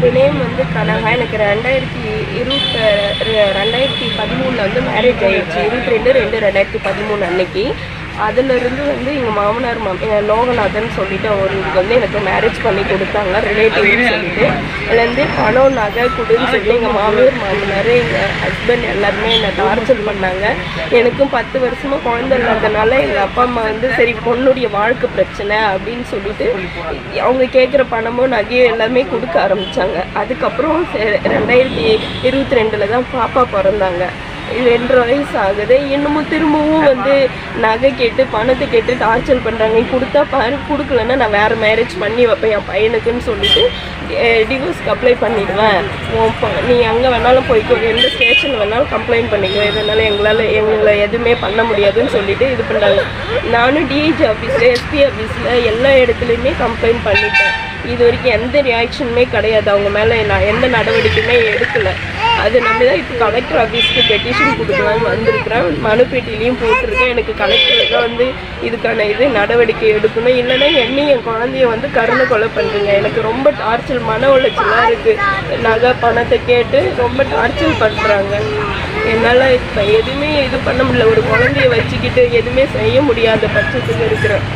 என்னோட நேம் வந்து கனகா எனக்கு ரெண்டாயிரத்தி இருபத்தி ரெண்டாயிரத்தி பதிமூணில் வந்து மேரேஜ் ஆயிடுச்சு. இருபத்தி ரெண்டு ரெண்டு ரெண்டாயிரத்தி பதிமூணு அன்னைக்கு. அதுலேருந்து வந்து எங்கள் மாமனார் மாம் எங்கள் லோகநாதன் சொல்லிட்டு அவருக்கு வந்து எனக்கு மேரேஜ் பண்ணி கொடுத்தாங்க ரிலேட்டிவ்னு சொல்லிட்டு. அதுலேருந்து பணம் நகை கொடுன்னு சொல்லி எங்கள் மாமியார் மாமனார் எங்கள் ஹஸ்பண்ட் எல்லாருமே என்னை டார்ச்சர் பண்ணாங்க. எனக்கும் பத்து வருஷமாக குழந்தை இல்லாதனால எங்கள் அப்பா அம்மா வந்து சரி பொண்ணுடைய வாழ்க்கை பிரச்சனை அப்படின்னு சொல்லிட்டு அவங்க கேட்குற பணமும் நகையும் எல்லாமே கொடுக்க ஆரம்பித்தாங்க அதுக்கப்புறம் ரெண்டாயிரத்தி இருபத்தி ரெண்டில் தான் பாப்பா பிறந்தாங்க. இது வயசு ஆகுது. இன்னமும் திரும்பவும் வந்து நகை கேட்டு பணத்தை கேட்டு டார்ச்சர் பண்ணுறாங்க நீ கொடுத்தா பாரு கொடுக்கலன்னா நான் வேறு மேரேஜ் பண்ணி வைப்பேன் என் பையனுக்குன்னு சொல்லிட்டு டிவோர்ஸ்க்கு அப்ளை பண்ணிடுவேன். நீ எங்கே வேணாலும் போய்க்கோ எந்த ஸ்டேஷன் வேணாலும் கம்ப்ளைண்ட் பண்ணிக்கோ. இதனால எங்களால் எங்களை எதுவுமே பண்ண முடியாதுன்னு சொல்லிட்டு இது பண்ணுறாங்க நானும் டிஹெச் ஆஃபீஸில் எஸ்பி ஆஃபீஸில் எல்லா இடத்துலையுமே கம்ப்ளைண்ட் பண்ணிட்டேன். இது வரைக்கும் எந்த ரியாக்ஷனுமே கிடையாது. அவங்க மேலே நான் எந்த நடவடிக்கையுமே எடுக்கலை. அது நம்ம தான் இப்போ கலெக்டர் ஆஃபீஸ்க்கு பெட்டிஷன் கொடுக்கலான்னு வந்திருக்கிறேன். மனுப்பேட்டிலையும் போட்டிருக்கேன். எனக்கு கலெக்டர் தான் வந்து இதுக்கான இது நடவடிக்கை எடுக்கணும். இல்லைன்னா என்னையும் என் குழந்தைய வந்து கருணை கொலை பண்ணுறீங்க எனக்கு ரொம்ப டார்ச்சர் மன உளைச்சலாக இருக்குது நகை பணத்தை கேட்டு ரொம்ப டார்ச்சர் பண்ணுறாங்க என்னால் இப்போ எதுவுமே இது பண்ண முடியல. ஒரு குழந்தைய வச்சுக்கிட்டு எதுவுமே செய்ய முடியாத பட்சத்துக்கு இருக்கிறேன்.